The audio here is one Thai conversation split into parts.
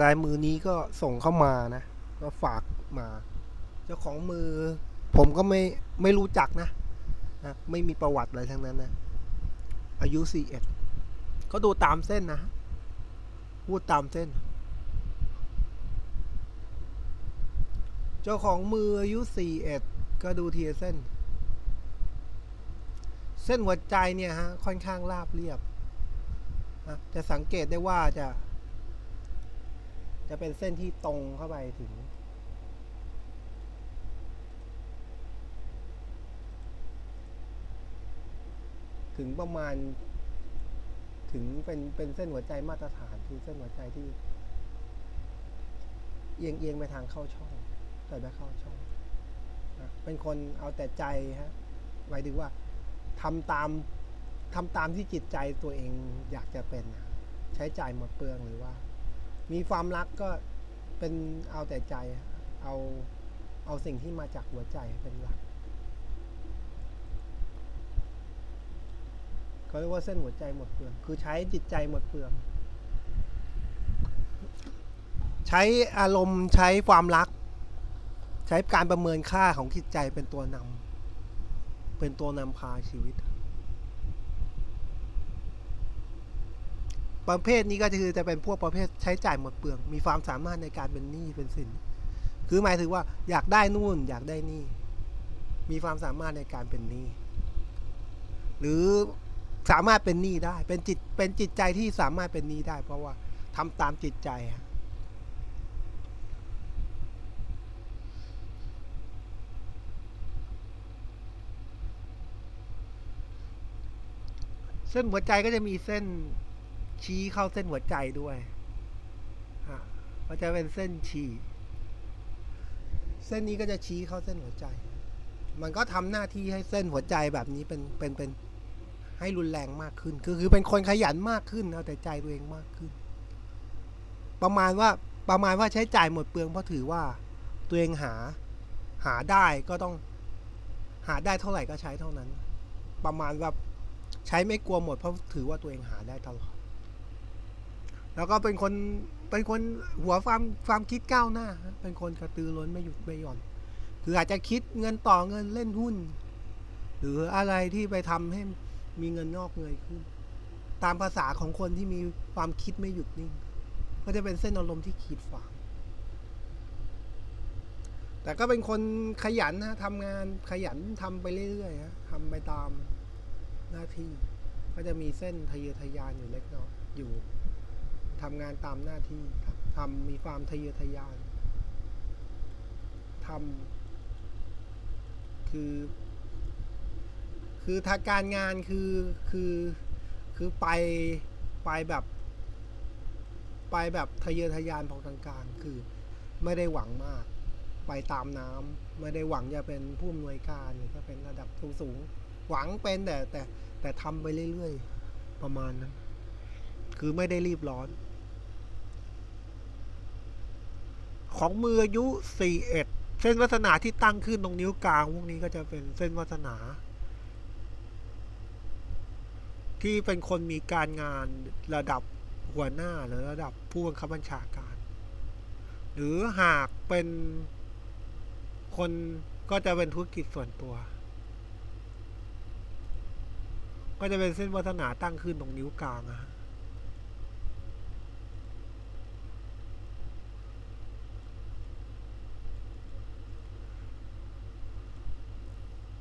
ลายมือนี้ก็ส่งเข้ามานะ ก็ฝากมา เจ้าของมือ ผมก็ไม่ไม่รู้จักนะนะไม่มีประวัติอะไรทั้งนั้นนะ อายุสี่เอ็ดก็ดูตามเส้นนะ พูดตามเส้น เจ้าของมืออายุสี่เอ็ดก็ดูทีละเส้น เส้นหัวใจเนี่ยฮะค่อนข้างราบเรียบนะจะสังเกตได้ว่าจะ จะเป็นเส้นที่ตรงเข้าไปถึง ถึงประมาณ ถึงเป็นเป็นเส้นหัวใจมาตรฐานคือเส้นหัวใจที่ เอียงเอียงไปทางเข้าช่องแต่ไปเข้าช่องนะเป็นคนเอาแต่ใจฮะหมายถึงว่าทำตามทำตามที่จิตใจตัวเองอยากจะเป็นนะใช้จ่ายหมดเปลืองหรือว่า มีความรักก็เป็นเอาแต่ใจ เอาเอาสิ่งที่มาจากหัวใจเป็นหลักเขาเรียกว่าเส้นหัวใจหมดเปลือง คือใช้จิตใจหมดเปลือง ใช้อารมณ์ใช้ความรัก ใช้การประเมินค่าของจิตใจเป็นตัวนำเป็นตัวนำพาชีวิต ประเภทนี้ก็คือจะเป็นพวกประเภทใช้จ่ายหมดเปลือง มีความสามารถในการเป็นหนี้เป็นสิน คือหมายถึงว่าอยากได้นู่นอยากได้นี่ มีความสามารถในการเป็นหนี้ หรือสามารถเป็นหนี้ได้ เป็นจิต เป็นจิตใจที่สามารถเป็นหนี้ได้ เพราะว่าทำตามจิตใจ เส้นหัวใจก็จะมีเส้น ชี้เข้าเส้นหัวใจด้วยก็จะเป็นเส้นชี้เส้นนี้ก็จะชี้เข้าเส้นหัวใจ มันก็ทำหน้าที่ให้เส้นหัวใจแบบนี้เป็นเป็นเป็นให้รุนแรงมากขึ้น คือคือเป็นคนขยันมากขึ้นเอาแต่ใจตัวเองมากขึ้น ประมาณว่าประมาณว่าใช้จ่ายหมดเปลืองเพราะถือว่าตัวเองหาหาได้ก็ต้องหาได้เท่าไหร่ก็ใช้เท่านั้น ประมาณว่าใช้ไม่กลัวหมดเพราะถือว่าตัวเองหาได้ตลอด แล้วก็เป็นคนเป็นคนหัวความความคิดก้าวหน้า เป็นคนกระตือร้นไม่หยุดไม่หย่อน คืออาจจะคิดเงินต่อเงินเล่นหุ้น หรืออะไรที่ไปทำให้มีเงินงอกเงยขึ้น ตามภาษาของคนที่มีความคิดไม่หยุดนิ่ง ก็จะเป็นเส้นอารมณ์ที่ขีดฝังแต่ก็เป็นคนขยันนะทำงานขยันทำไปเรื่อยๆฮะทำไปตามหน้าที่ ก็จะมีเส้นทะเยอทะยานอยู่เล็กน้อยอยู่ ทำงานตามหน้าที่ครับทำมีความทะเยอทะยานทำคือ คือทางการงานคือคือคือไปไปแบบ ไปแบบทะเยอทะยานพอกลางๆ คือไม่ได้หวังมาก ไปตามน้ำไม่ได้หวังจะเป็นผู้อำนวยการหรือจะเป็นระดับสูงๆหวังเป็นแต่แต่แต่ทำไปเรื่อยๆ ประมาณนั้น คือไม่ได้รีบร้อน ของมืออายุ 41 เส้นวัฒนาที่ตั้งขึ้นตรงนิ้วกลางพวกนี้ก็จะเป็นเส้นวัฒนา ที่เป็นคนมีการงานระดับหัวหน้าหรือระดับผู้บังคับบัญชาการ หรือหากเป็นคนก็จะเป็นธุรกิจส่วนตัว ก็จะเป็นเส้นวัฒนาตั้งขึ้นตรงนิ้วกลางอะ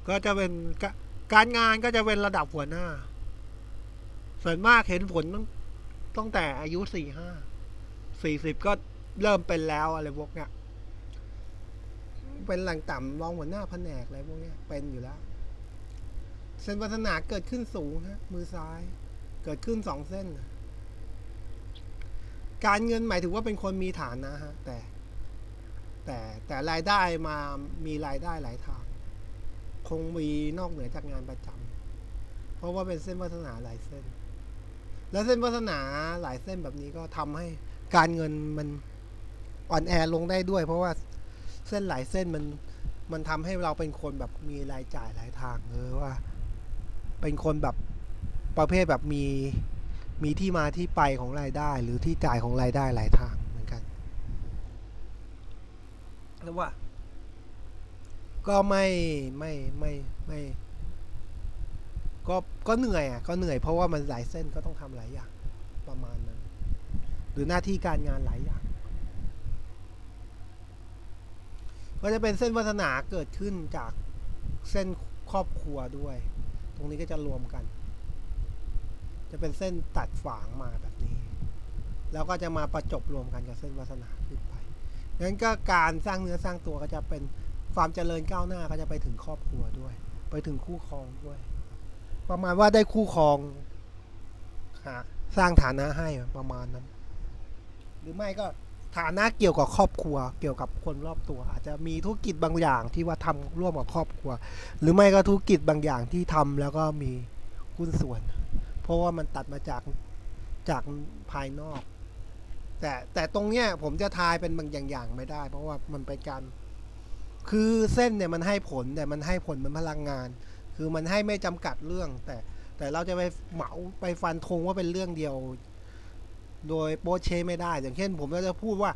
ก็จะเป็นการงานก็จะเป็นระดับหัวหน้า ส่วนมากเห็นผลตั้งตั้งแต่อายุสี่ห้าสี่สิบก็เริ่มเป็นแล้วอะไรพวกเนี้ยเป็นหลังต่ำรองหัวหน้าแผนกอะไรพวกเนี้ยเป็นอยู่แล้ว เส้นวัฒนาเกิดขึ้นสูงฮะมือซ้าย เกิดขึ้นสองเส้น การเงินหมายถึงว่าเป็นคนมีฐานนะฮะแต่ แต่แต่รายได้มามีรายได้หลายทาง คงมีนอกเหนือจากงานประจำเพราะว่าเป็นเส้นวัฒนาหลายเส้น แล้วเส้นวัฒนาหลายเส้นแบบนี้ก็ทำให้การเงินมันอ่อนแอลงได้ด้วย เพราะว่าเส้นหลายเส้นมันมันทำให้เราเป็นคนแบบมีรายจ่ายหลายทางเออว่า เป็นคนแบบประเภทแบบมีมีที่มาที่ไปของรายได้ หรือที่จ่ายของรายได้หลายทางเหมือนกันหรือว่า ก็ไม่ไม่ไม่ไม่ก็ก็เหนื่อยอะก็เหนื่อยเพราะว่ามันหลายเส้นก็ต้องทำหลายอย่างประมาณนั้น หรือหน้าที่การงานหลายอย่าง ก็จะเป็นเส้นวาสนาเกิดขึ้นจากเส้นครอบครัวด้วย ตรงนี้ก็จะรวมกัน จะเป็นเส้นตัดฝางมาแบบนี้ แล้วก็จะมาประจบรวมกันกับเส้นวาสนาขึ้นไปงั้นก็การสร้างเนื้อสร้างตัวก็จะเป็น ความเจริญก้าวหน้าก็จะไปถึงครอบครัวด้วย ไปถึงคู่ครองด้วย ประมาณว่าได้คู่ครองหาสร้างฐานะให้ประมาณนั้น หรือไม่ก็ฐานะเกี่ยวกับครอบครัว เกี่ยวกับคนรอบตัว อาจจะมีธุรกิจบางอย่างที่ว่าทำร่วมกับครอบครัว หรือไม่ก็ธุรกิจบางอย่างที่ทำแล้วก็มีหุ้นส่วน เพราะว่ามันตัดมาจากจากภายนอก แต่แต่ตรงเนี้ยผมจะทายเป็นบางอย่างอย่างไม่ได้ เพราะว่ามันเป็นการ คือเส้นเนี่ยมันให้ผลแต่มันให้ผลเป็นพลังงาน คือมันให้ไม่จำกัดเรื่อง แต่แต่เราจะไปเหมาไปฟันธงว่าเป็นเรื่องเดียว โดยโปเชไม่ได้ อย่างเช่น ผมก็จะพูดว่า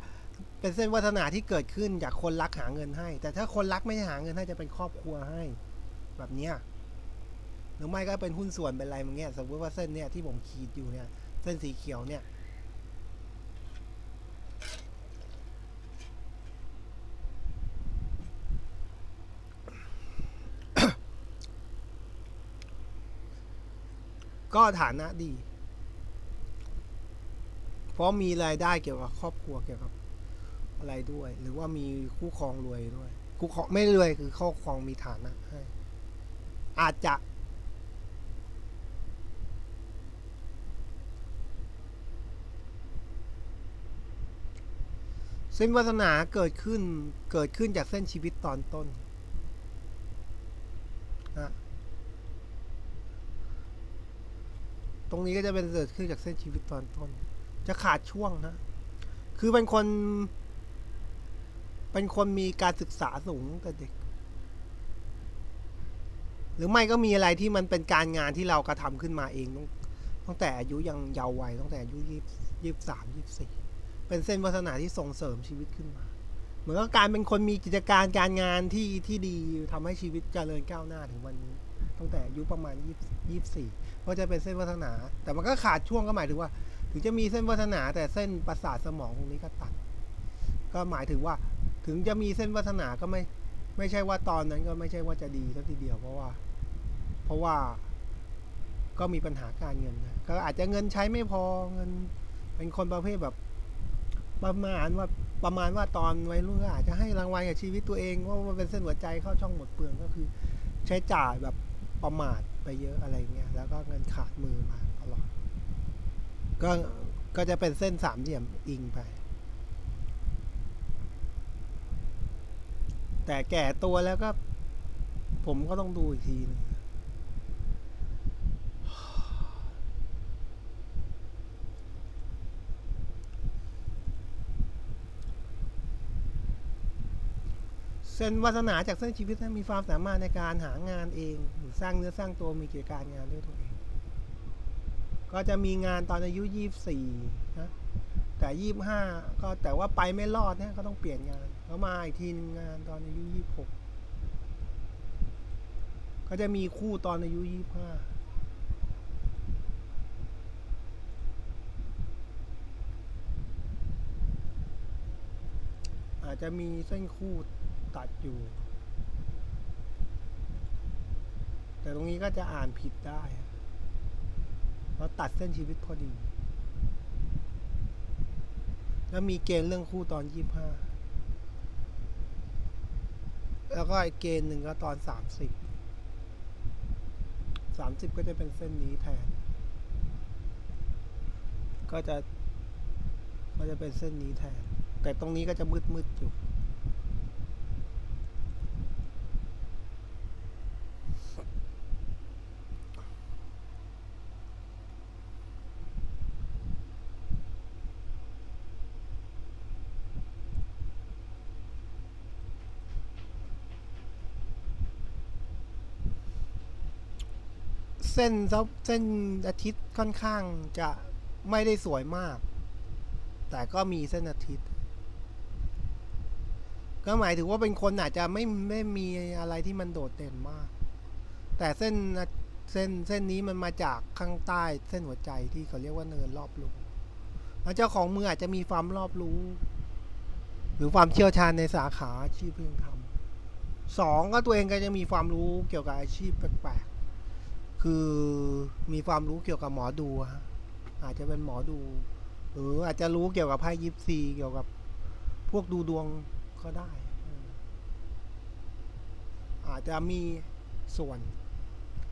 เป็นเส้นวัฒนาที่เกิดขึ้นจากคนรักหาเงินให้ แต่ถ้าคนรักไม่หาเงินให้จะเป็นครอบครัวให้ แบบเนี้ยหรือไม่ก็เป็นหุ้นส่วนเป็นอะไรอย่างเงี้ยสมมติว่าเส้นเนี่ยที่ผมขีดอยู่เนี่ย เส้นสีเขียวเนี่ย ก็ฐานะดี เพราะมีรายได้เกี่ยวกับครอบครัวเกี่ยวกับอะไรด้วย หรือว่ามีคู่ครองรวยด้วย คู่ครองไม่รวยคือคู่ครองมีฐานะให้อาจจะเส้นวาสนาเกิดขึ้นเกิดขึ้นจากเส้นชีวิตตอนต้นนะ รงนี้ก็จะเป็นเกิดขึ้นจากเส้นชีวิตตอนต้น จะขาดช่วงนะคือเป็นคน เป็นคนมีการศึกษาสูงตั้งแต่เด็ก หรือไม่ก็มีอะไรที่มันเป็นการงานที่เรากระทำขึ้นมาเองตั้งตั้งแต่อายุยังเยาว์วัยตั้งแต่อายุยี่ยี่สามยี่สี่เป็นเส้นวัฒนาที่ส่งเสริมชีวิตขึ้นมา เหมือนกับการเป็นคนมีกิจการการงานที่ที่ดีทำให้ชีวิตเจริญก้าวหน้าถึงวันนี้ ตั้งแต่อายุประมาณยี่ยี่สี่ ก็จะเป็นเส้นวัฒนา แต่มันก็ขาดช่วงก็หมายถึงว่า ถึงจะมีเส้นวัฒนา แต่เส้นประสาทสมองตรงนี้ก็ตัด ก็หมายถึงว่าถึงจะมีเส้นวัฒนาก็ไม่ไม่ใช่ว่าตอนนั้นก็ไม่ใช่ว่าจะดีสักทีเดียวเพราะว่า เพราะว่าก็มีปัญหาการเงินนะก็อาจจะเงินใช้ไม่พอเงิน เป็นคนประเภทแบบประมาณว่าประมาณว่าตอนวัยรุ่นก็อาจจะให้รางวัลกับชีวิตตัวเองว่ามันเป็นเส้นหัวใจเข้าช่องหมดเปลืองก็คือ ใช้จ่ายแบบประมาท ไปเยอะอะไรเงี้ยแล้วก็เงินขาดมือมาตลอด ก็ก็จะเป็นเส้นสามเหลี่ยมอิงไป แต่แก่ตัวแล้วก็ ผมก็ต้องดูอีกทีหนึง เส้นวาสนาจากเส้นชีวิตมีความสามารถในการหางานเองหรือสร้างเนื้อสร้างตัวมีกิจการงานด้วยตัวเอง ก็จะมีงานตอนอายุยี่สี่นะแต่ยี่บห้าก็แต่ว่าไปไม่รอดเนี่ยก็ต้องเปลี่ยนงานแล้วมาอีกทีนึงงานตอนอายุยี่บหกก็จะมีคู่ตอนอายุยี่บห้าอาจจะมีเส้นคู่ ตัดอยู่ แต่ตรงนี้ก็จะอ่านผิดได้เราตัดเส้นชีวิตพอดี แล้วมีเกณฑ์เรื่องคู่ตอนยี่ห้าแล้วก็ไอีกเกณฑ์หนึ่งก็ตอนสามสิบสามสิบก็จะเป็นเส้นนี้แทน ก็จะ ก็จะเป็นเส้นนี้แทน แต่ตรงนี้ก็จะมืดมืดๆอยู่ เส้นเส้นอาทิตย์ค่อนข้างจะไม่ได้สวยมาก แต่ก็มีเส้นอาทิตย์ ก็หมายถึงว่าเป็นคนอาจจะไม่ไม่มีอะไรที่มันโดดเด่นมาก แต่เส้นเส้นเส้นนี้มันมาจากข้างใต้เส้นหัวใจที่เขาเรียกว่าเนินรอบรู้แล้วเจ้าของมืออาจจะมีความรอบรู้ หรือความเชี่ยวชาญในสาขาอาชีพที่ทำสองก็ตัวเองก็จะมีความรู้เกี่ยวกับอาชีพแปลก คือมีความรู้เกี่ยวกับหมอดูฮะอาจจะเป็นหมอดูหรืออาจจะรู้เกี่ยวกับไพ่ยิปซีเกี่ยวกับพวกดูดวงก็ได้ อาจจะมีส่วน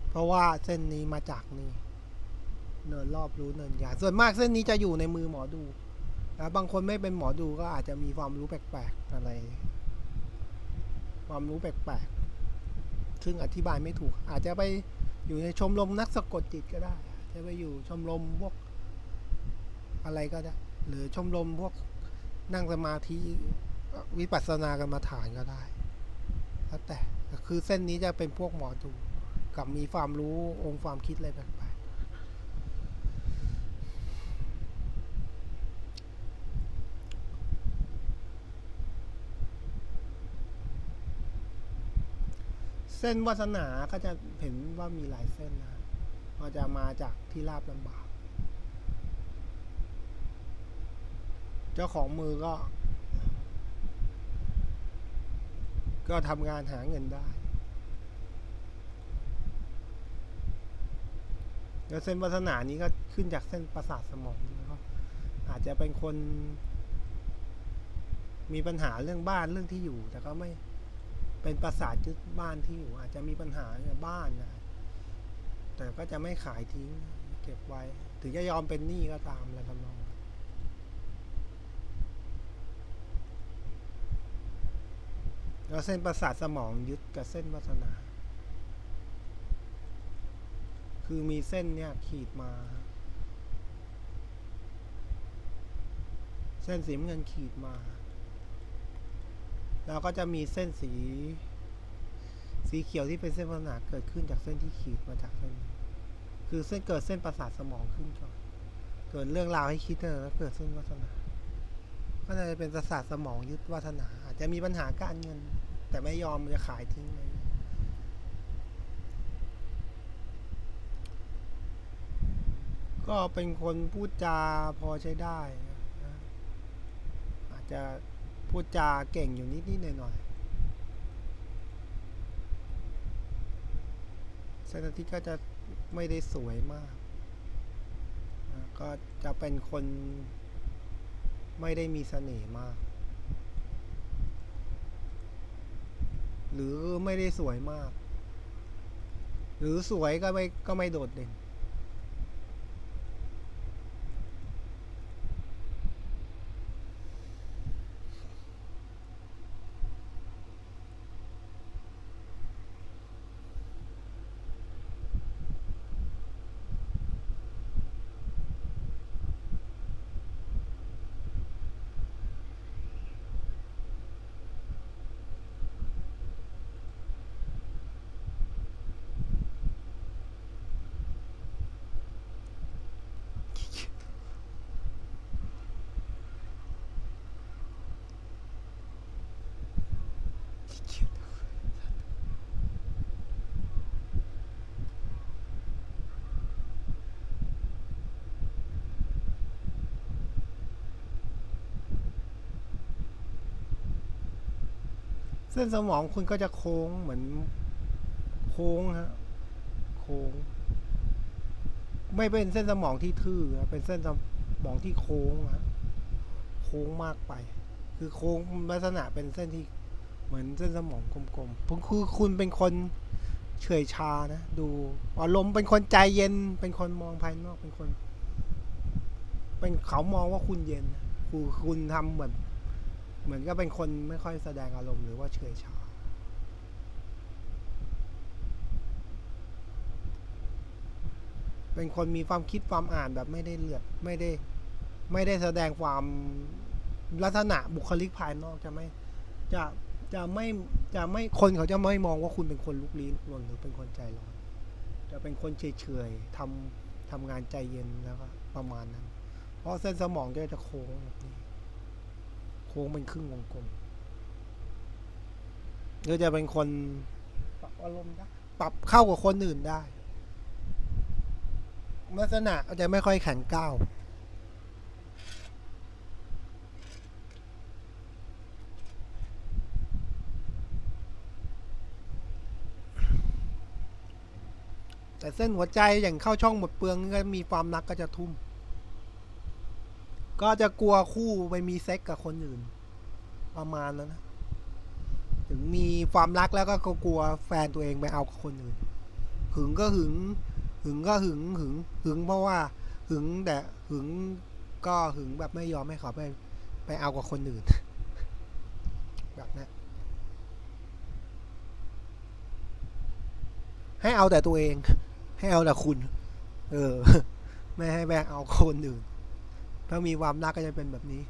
เพราะว่าเส้นนี้มาจากนี่เนินรอบรู้เนินยาส่วนมากเส้นนี้จะอยู่ในมือหมอดูแล้วบางคนไม่เป็นหมอดูก็อาจจะมีความรู้แปลกๆอะไร ความรู้แปลกๆซึ่งอธิบายไม่ถูก อาจจะไป อยู่ในชมรมนักสะกดจิตก็ได้ จะไปอยู่ชมรมพวกอะไรก็ได้ หรือชมรมพวกนั่งสมาธิวิปัสสนากรรมฐานก็ได้แล้วแต่คือเส้นนี้จะเป็นพวกหมอดูกับมีความรู้องค์ความคิดอะไรแบบกๆเส้นวาสนาก็จะเห็นว่ามีหลายเส้นนะก็จะมาจากที่ราบลำบาก เจ้าของมือก็ ก็ทำงานหาเงินได้แล้วเส้นวัฒนานี้ก็ขึ้นจากเส้นประสาทสมองแล้วก็อาจจะเป็นคน มีปัญหาเรื่องบ้านเรื่องที่อยู่ แต่ก็ไม่ เป็นประสาทยึดบ้านที่อยู่ อาจจะมีปัญหาบบ้านนะแต่ก็จะไม่ขายทิ้ง เก็บไว้ ถึงจะยอมเป็นหนี้ก็ตามอะไรทำนองนั้นแล้วเส้นประสาทสมองยึดกับเส้นวัฒนา คือมีเส้นเนี่ยขีดมา เส้นสีเงินขีดมา แล้วก็จะมีเส้นสี สีเขียวที่เป็นเส้นวัฒนาเกิดขึ้นจากเส้นที่ขีดมาจากเส้นคือเส้นเกิดเส้นประสาทสมองขึ้นก่อนเกิดเรื่องราวให้คิดเออแล้วเกิดเส้นวัฒนา ก็เลยเป็นประสาทสมองยึดวัฒนา อาจจะมีปัญหาการเงิน แต่ไม่ยอมจะขายทิ้งเลยก็เป็นคนพูดจาพอใช้ได้นะอาจจะ พูดจาเก่งอยู่นิดนิดหน่อยหน่อยเซนติก็จะไม่ได้สวยมาก ก็จะเป็นคนไม่ได้มีเสน่ห์มาก หรือไม่ได้สวยมาก หรือสวยก็ไม่ก็ไม่โดดเด่น เส้นสมองคุณก็จะโค้งเหมือนโค้งฮะโค้ง ไม่เป็นเส้นสมองที่ทื่อเป็นเส้นสมองที่โค้งฮะโค้งมากไป คือโค้งลักษณะเป็นเส้นที่เหมือนเส้นสมองกลมๆผมคือคุณเป็นคนเฉยชานะดูอารมณ์เป็นคนใจเย็น เป็นคนมองภายนอกเป็นคน เป็นเขามองว่าคุณเย็นคือคุณทำเหมือน เหมือนก็เป็นคนไม่ค่อยแสดงอารมณ์หรือว่าเฉยชาเป็นคนมีความคิดความอ่านแบบไม่ได้เลือดไม่ได้ ไม่ได้แสดงความลักษณะบุคลิกภายนอกจะไม่จะจะไม่จะไม่คนเขาจะไม่มองว่าคุณเป็นคนลุกลี้ลุกลนหรือเป็นคนใจร้อนจะเป็นคนเฉยเฉยๆทำทำงานใจเย็นแล้วก็ประมาณนั้น เพราะเส้นสมองจะจะโค้งแบบนี้ ค้งเป็นครึ่งวงกลมก็จะเป็นคนปรับอารมณ์ได้ปรับเข้ากับคนอื่นได้ ลักษณะก็จะไม่ค่อยแข็งก้าวแต่เส้นหัวใจอย่างเข้าช่องหมดเปลืองก็มีความรักก็จะทุ่ม ก็จะกลัวคู่ไปมีเซ็กกับคนอื่น ประมาณนั้นนะ ถึงมีความรักแล้วก็กลัวแฟนตัวเองไปเอากับคนอื่น หึงก็หึง หึงก็หึง หึง หึงเพราะว่า หึงแต่หึงก็หึงแบบไม่ยอมให้เขาไปไปเอากับคนอื่น แบบนั้นให้เอาแต่ตัวเอง ให้เอาแต่คุณ เออ ไม่ให้แบกเอาคนอื่น ถ้ามีความรักก็จะเป็นแบบนี้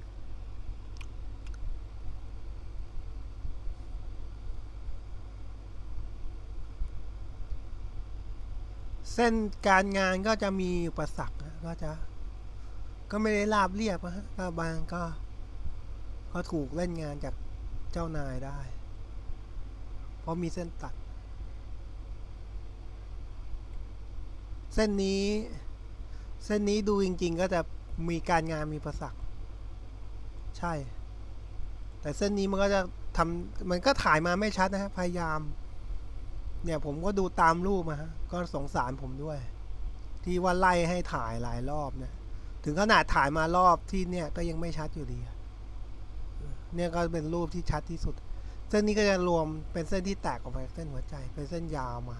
เส้นการงานก็จะมีอุปสรรคก็จะ ก็ไม่ได้ราบเรียบนะฮะบางก็ ก็ถูกเล่นงานจากเจ้านายได้ เพราะมีเส้นตัด เส้นนี้ เส้นนี้ดูจริง ๆ ก็จะ มีการงานมีประสักใช่ แต่เส้นนี้มันก็จะทำมันก็ถ่ายมาไม่ชัดนะฮะพยายาม เนี่ยผมก็ดูตามรูปมาฮะก็สงสารผมด้วย ที่ว่าไล่ให้ถ่ายหลายรอบเนี่ยถึงขนาดถ่ายมารอบที่เนี่ยก็ยังไม่ชัดอยู่ดี เนี่ยก็เป็นรูปที่ชัดที่สุด เส้นนี้ก็จะรวมเป็นเส้นที่แตกออกไปเส้นหัวใจ เป็นเส้นยาวมา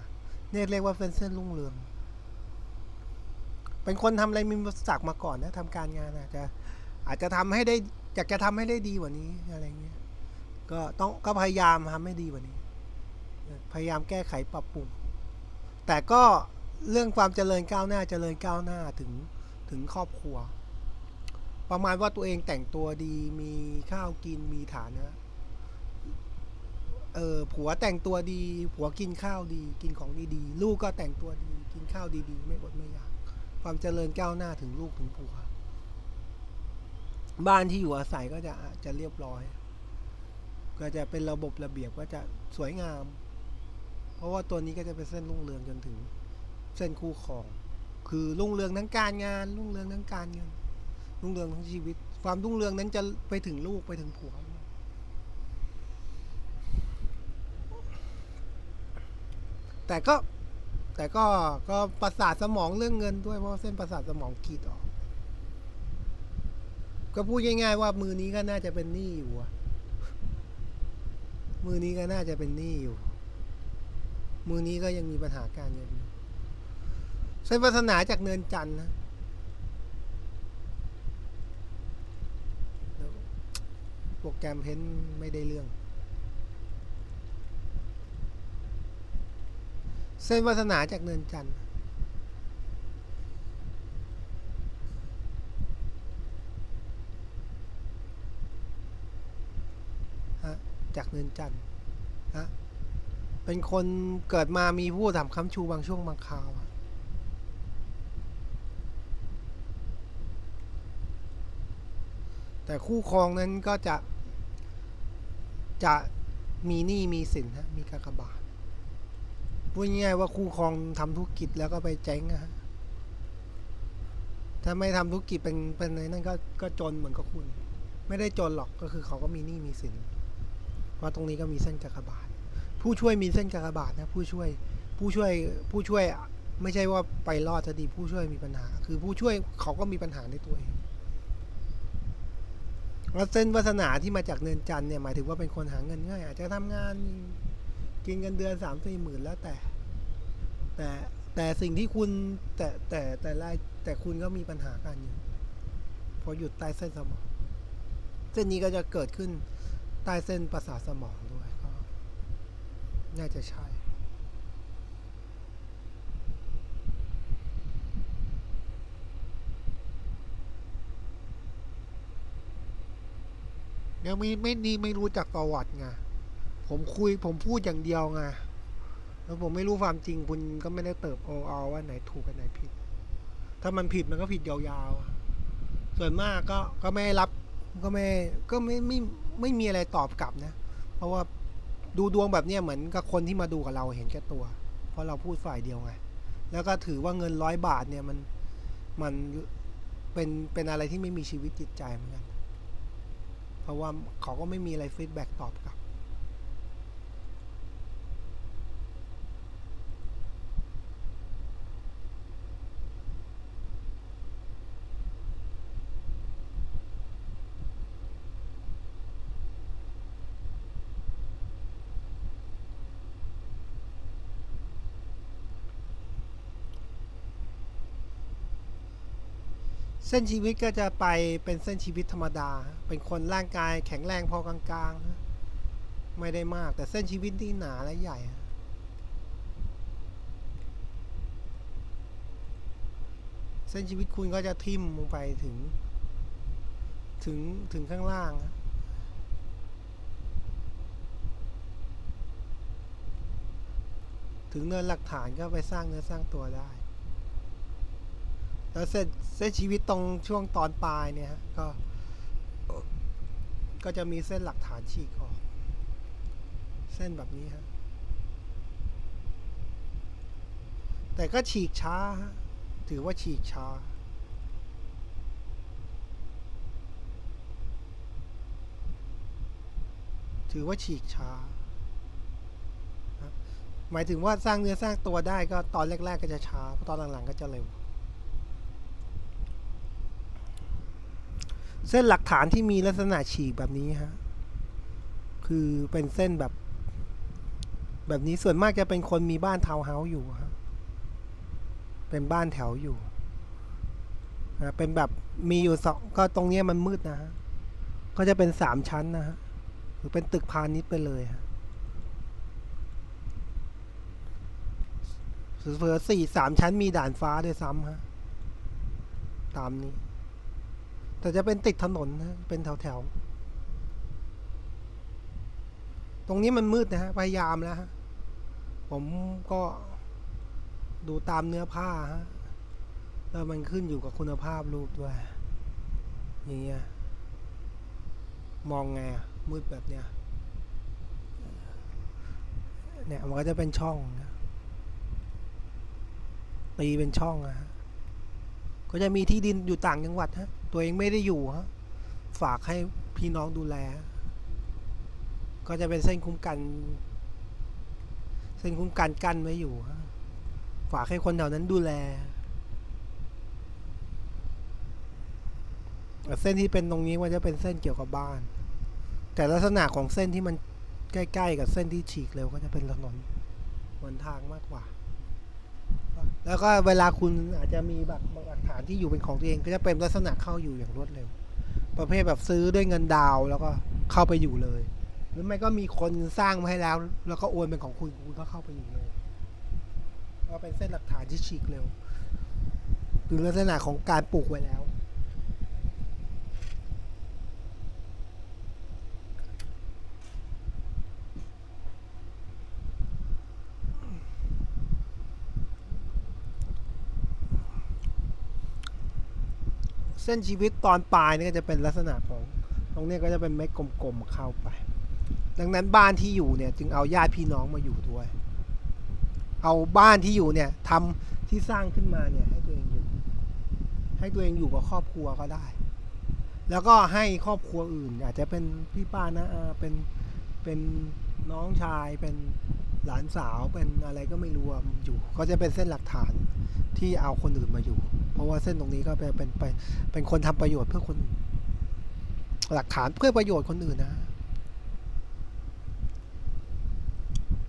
เนี่ยเรียกว่าเป็นเส้นรุ่งเรือง เป็นคนทำอะไรมีอุปสรรคมาก่อนนะทำการงานอาจจะอาจจะทำให้ได้อยากจะทำให้ได้ดีกว่านี้อะไรเงี้ยก็ต้องก็พยายามทำให้ดีกว่านี้ พยายามแก้ไขปรับปรุง แต่ก็เรื่องความเจริญก้าวหน้าเจริญก้าวหน้าถึงถึงครอบครัว ประมาณว่าตัวเองแต่งตัวดีมีข้าวกินมีฐานะเออผัวแต่งตัวดี ผัวกินข้าวดี กินของดีๆ ลูกก็แต่งตัวดี กินข้าวดีๆ ไม่อดไม่อยาก ความเจริญก้าวหน้าถึงลูกถึงผัวบ้านที่อยู่อาศัยก็จะจะเรียบร้อย ก็จะเป็นระบบระเบียบก็จะสวยงาม เพราะว่าตัวนี้ก็จะเป็นเส้นรุ่งเรืองจนถึง เส้นคู่ครอง คือรุ่งเรืองทั้งการงาน รุ่งเรืองทั้งการเงินรุ่งเรืองทั้งชีวิต ความรุ่งเรืองนั้นจะไปถึงลูกไปถึงผัวแต่ก็ แต่ก็ก็ประสาทสมองเรื่องเงินด้วยเพราะเส้นประสาทสมองขีดออก ก็พูดง่ายๆว่ามือนี้ก็น่าจะเป็นหนี้อยู่มือนี้ก็น่าจะเป็นหนี้อยู่ มือนี้ก็ยังมีปัญหาการเงินเส้นวาสนาจากเนินจันทร์นะโปรแกรมเพ้นไม่ได้เรื่อง เส้นวาสนาจากเนินจันทร์ฮะจากเนินจันทร์ฮะเป็นคนเกิดมามีผู้ทำคำชูบางช่วงบางคราวแต่คู่ครองนั้นก็จะ จะมีหนี้มีสินฮะมีกากบาท พูดง่ายๆว่าคู่ครองทำธุรกิจแล้วก็ไปเจ๊งอะฮะถ้าไม่ทำธุรกิจเป็นเป็นในนั่นก็ก็จนเหมือนกับคุณ ไม่ได้จนหรอกก็คือเขาก็มีหนี้มีสินเพราะตรงนี้ก็มีเส้นกากบาท ผู้ช่วยมีเส้นกากบาทนะ ผู้ช่วยผู้ช่วยผู้ช่วยไม่ใช่ว่าไปรอดจะดีผู้ช่วยมีปัญหา คือผู้ช่วยเขาก็มีปัญหาในตัวเองแล้วเส้นวาสนาที่มาจากเนินจันเนี่ยหมายถึงว่าเป็นคนหาเงินง่ายอาจจะทำงาน กินเงินเดือนสามสี่หมื่นแล้วแต่ แต่แต่สิ่งที่คุณแต่แต่แต่รายแต่คุณก็มีปัญหาการเงินพอหยุดใต้เส้นสมอง เส้นนี้ก็จะเกิดขึ้นใต้เส้นประสาทสมองด้วยก็ น่าจะใช่ยังไม่ไม่นี่ไม่รู้จักประวัติไง ผมคุยผมพูดอย่างเดียวไงแล้วผมไม่รู้ความจริงคุณก็ไม่ได้เติบโตเอาว่าไหนถูกกันไหนผิด ถ้ามันผิดมันก็ผิดยาวๆ ส่วนมากก็ก็ไม่รับก็ไม่ก็ไม่ไม่ไม่มีอะไรตอบกลับนะ เพราะว่าดูดวงแบบเนี้ยเหมือนกับคนที่มาดูกับเราเห็นแก่ตัว เพราะเราพูดฝ่ายเดียวไง แล้วก็ถือว่าเงินร้อยบาทเนี่ยมันมันเป็นเป็นอะไรที่ไม่มีชีวิตจิตใจเหมือนกัน เพราะว่าเขาก็ไม่มีอะไรฟีดแบ็กตอบกลับ เส้นชีวิตก็จะไปเป็นเส้นชีวิตธรรมดา เป็นคนร่างกายแข็งแรงพอกลางๆ ไม่ได้มาก แต่เส้นชีวิตที่หนาและใหญ่ เส้นชีวิตคุณก็จะทิ่มลงไปถึง ถึง ถึงข้างล่าง ถึงเนินหลักฐานก็ไปสร้างเนื้อสร้างตัวได้ แล้วเส้นเส้นชีวิตตรงช่วงตอนปลายเนี่ยก็ ก็จะมีเส้นหลักฐานฉีกออก เส้นแบบนี้ฮะ แต่ก็ฉีกช้า ถือว่าฉีกช้าถือว่าฉีกช้า หมายถึงว่าสร้างเนื้อสร้างตัวได้ก็ตอนแรก ๆ ก็จะช้าพอตอนหลัง ๆ ก็จะเร็ว เส้นหลักฐานที่มีลักษณะฉีกแบบนี้ฮะ คือเป็นเส้นแบบ แบบนี้ส่วนมากจะเป็นคนมีบ้านทาวน์เฮาส์อยู่ฮะเป็นบ้านแถวอยู่อ่าเป็นแบบมีอยู่สองก็ตรงนี้มันมืดนะฮะ ก็จะเป็นสามชั้นนะฮะ หรือเป็นตึกพาณิชย์ไปเลยฮะเสือสี่สามชั้นมีด่านฟ้าด้วยซ้ำฮะ ตามนี้ แต่จะเป็นติดถนนนะเป็นแถวแถวๆตรงนี้มันมืดนะฮะพยายามแล้วฮะผมก็ดูตามเนื้อผ้าฮะแล้วมันขึ้นอยู่กับคุณภาพรูปด้วย อย่างเงี้ย มองไงมืดแบบเนี้ย เนี่ยมันก็จะเป็นช่องนะตีเป็นช่องอะฮะก็จะมีที่ดินอยู่ต่างจังหวัดฮะ ตัวเองไม่ได้อยู่ฮะฝากให้พี่น้องดูแล ก็จะเป็นเส้นคุ้มกัน เส้นคุ้มกันกั้นไว้อยู่ฮะฝากให้คนแถวนั้นดูแล เส้นที่เป็นตรงนี้มันจะเป็นเส้นเกี่ยวกับบ้าน แต่ลักษณะของเส้นที่มันใกล้ ๆ กับเส้นที่ฉีกเร็วก็จะเป็นถนนหนทางมากกว่า แล้วก็เวลาคุณอาจจะมีแบบหลักฐานที่อยู่เป็นของตัวเองก็จะเป็นลักษณะเข้าอยู่อย่างรวดเร็ว ประเภทแบบซื้อด้วยเงินดาวแล้วก็เข้าไปอยู่เลย หรือไม่ก็มีคนสร้างมาให้แล้ว แล้วก็โอนเป็นของคุณคุณก็เข้าไปอยู่เลยก็เป็นเส้นหลักฐานที่ฉีกเร็วหรือลักษณะของการปลูกไว้แล้ว เส้นชีวิตตอนปลายนี่ก็จะเป็นลักษณะของตรงนี้ก็จะเป็นเม็ดกลมๆเข้าไป ดังนั้นบ้านที่อยู่เนี่ยจึงเอาญาติพี่น้องมาอยู่ด้วย เอาบ้านที่อยู่เนี่ยทำที่สร้างขึ้นมาเนี่ยให้ตัวเองอยู่ ให้ตัวเองอยู่กับครอบครัวก็ได้ แล้วก็ให้ครอบครัวอื่น อาจจะเป็นพี่ป้านะอาเป็นเป็นน้องชายเป็นหลานสาวเป็นอะไรก็ไม่รู้อยู่ ก็จะเป็นเส้นหลักฐานที่เอาคนอื่นมาอยู่ เพราะว่าเส้นตรงนี้ก็เป็นเป็นไปเป็นคนทำประโยชน์เพื่อคนหลักฐานเพื่อประโยชน์คนอื่นนะ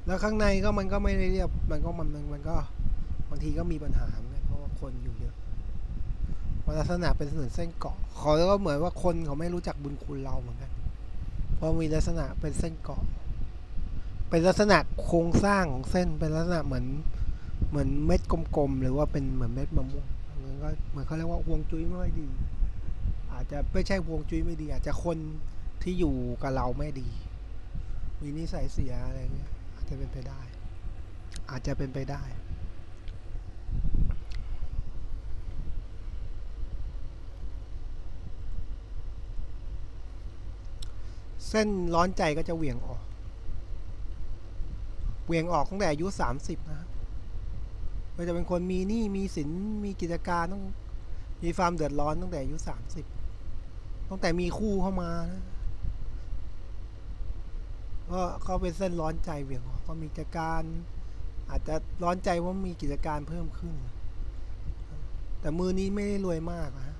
แล้วข้างในก็มันก็ไม่ได้เรียบ มันก็มันมันก็บางทีก็มีปัญหาเหมือนกันเพราะว่าคนอยู่เยอะลักษณะเป็นเหมือนเส้นเกาะเขาก็เหมือนว่าคนเขาไม่รู้จักบุญคุณเราเหมือนกัน เพราะมีลักษณะเป็นเส้นเกาะ เป็นลักษณะโครงสร้างของเส้น เป็นลักษณะเหมือนเหมือนเม็ดกลมๆ หรือว่าเป็นเหมือนเม็ดมะม่วง ก็เหมือนเขาเรียกว่าฮวงจุ้ยไม่ค่อยดี อาจจะไม่ใช่ฮวงจุ้ยไม่ดี อาจจะคนที่อยู่กับเราไม่ดี มีนิสัยเสียอะไรเงี้ยอาจจะเป็นไปได้ อาจจะเป็นไปได้เส้นร้อนใจก็จะเหวี่ยงออก เหวี่ยงออกตั้งแต่อายุสามสิบนะ ฮะก็จะเป็นคนมีหนี้มีสินมีกิจการต้องมีความเดือดร้อนตั้งแต่อายุสามสิบตั้งแต่มีคู่เข้ามานะก็เขาเป็นเส้นร้อนใจเวียงกก็มีกิจการ อาจจะร้อนใจว่ามีกิจการเพิ่มขึ้น แต่มือนี้ไม่ได้รวยมากนะ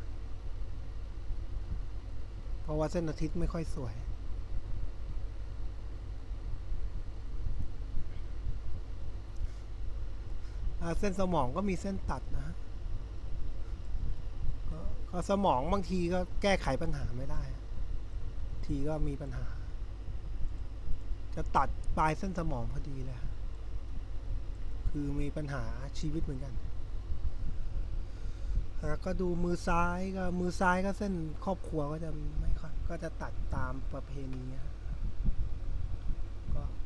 เพราะว่าเส้นอาทิตย์ไม่ค่อยสวย เส้นสมองก็มีเส้นตัดนะฮะก็สมองบางทีก็แก้ไขปัญหาไม่ได้ ทีก็มีปัญหา จะตัดปลายเส้นสมองพอดีเลยคือมีปัญหาชีวิตเหมือนกันแล้วก็ดูมือซ้ายก็มือซ้ายก็เส้นครอบครัวก็จะไม่ค่อยก็จะตัดตามประเพณีฮะ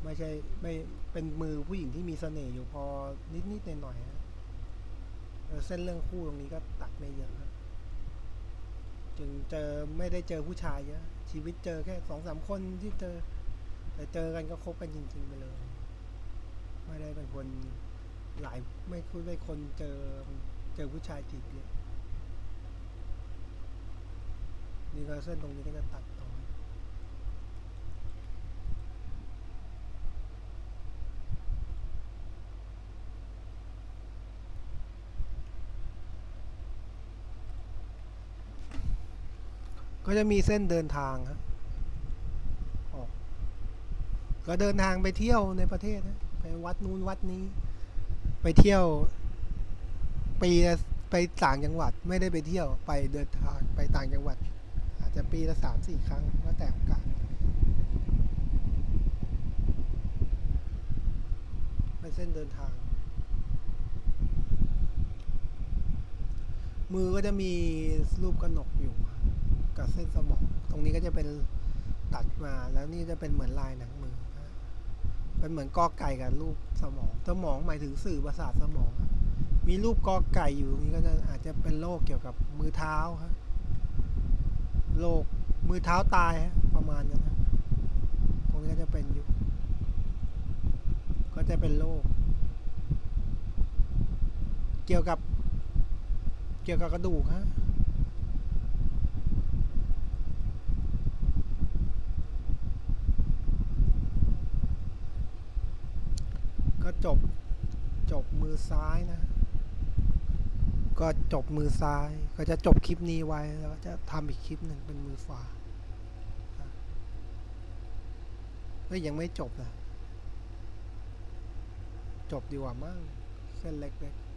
ไม่ใช่ไม่เป็นมือผู้หญิงที่มีเสน่ห์อยู่พอนิดนิดหน่อยหน่อยๆฮะเส้นเรื่องคู่ตรงนี้ก็ตัดไม่เยอะฮะจึงเจอไม่ได้เจอผู้ชายเยอะชีวิตเจอแค่สองสามคนที่เจอ แต่เจอกันก็คบกันจริง ๆ ไปเลย ไม่ได้เป็นคนหลายไม่คุยได้คนเจอเจอผู้ชายจีบเยอะนี่ก็เส้นตรงนี้ก็จะตัด ก็จะมีเส้นเดินทางครับก็เดินทางไปเที่ยวในประเทศนะไปวัดนู้นวัดนี้ ไปเที่ยวปีไปต่างจังหวัดไม่ได้ไปเที่ยวไปเดินทางไปต่างจังหวัด อาจจะปีละสามสี่ครั้งก็แต่โอกาสเป็นเส้นเดินทาง มือก็จะมีรูปกระหนกอยู่ กับเส้นสมอง ตรงนี้ก็จะเป็นตัดมาแล้วนี่จะเป็นเหมือนลายหนังมือเป็นเหมือนกอไก่กับรูปสมอง สมองหมายถึงสื่อประสาทสมอง มีรูปกอไก่อยู่ตรงนี้ก็จะอาจจะเป็นโรคเกี่ยวกับมือเท้าครับโรคมือเท้าตายฮะประมาณนั้นนะตรงนี้ก็จะเป็นอยู่ ก็จะเป็นโรคเกี่ยวกับเกี่ยวกับกระดูกฮะ ก็ จบจบมือซ้ายนะ ก็จบมือซ้าย ก็จะจบคลิปนี้ไว้แล้วจะทำอีกคลิปหนึ่งเป็นมือขวาก็ยังไม่จบนะจบดีกว่ามั้งเส้นเล็กๆ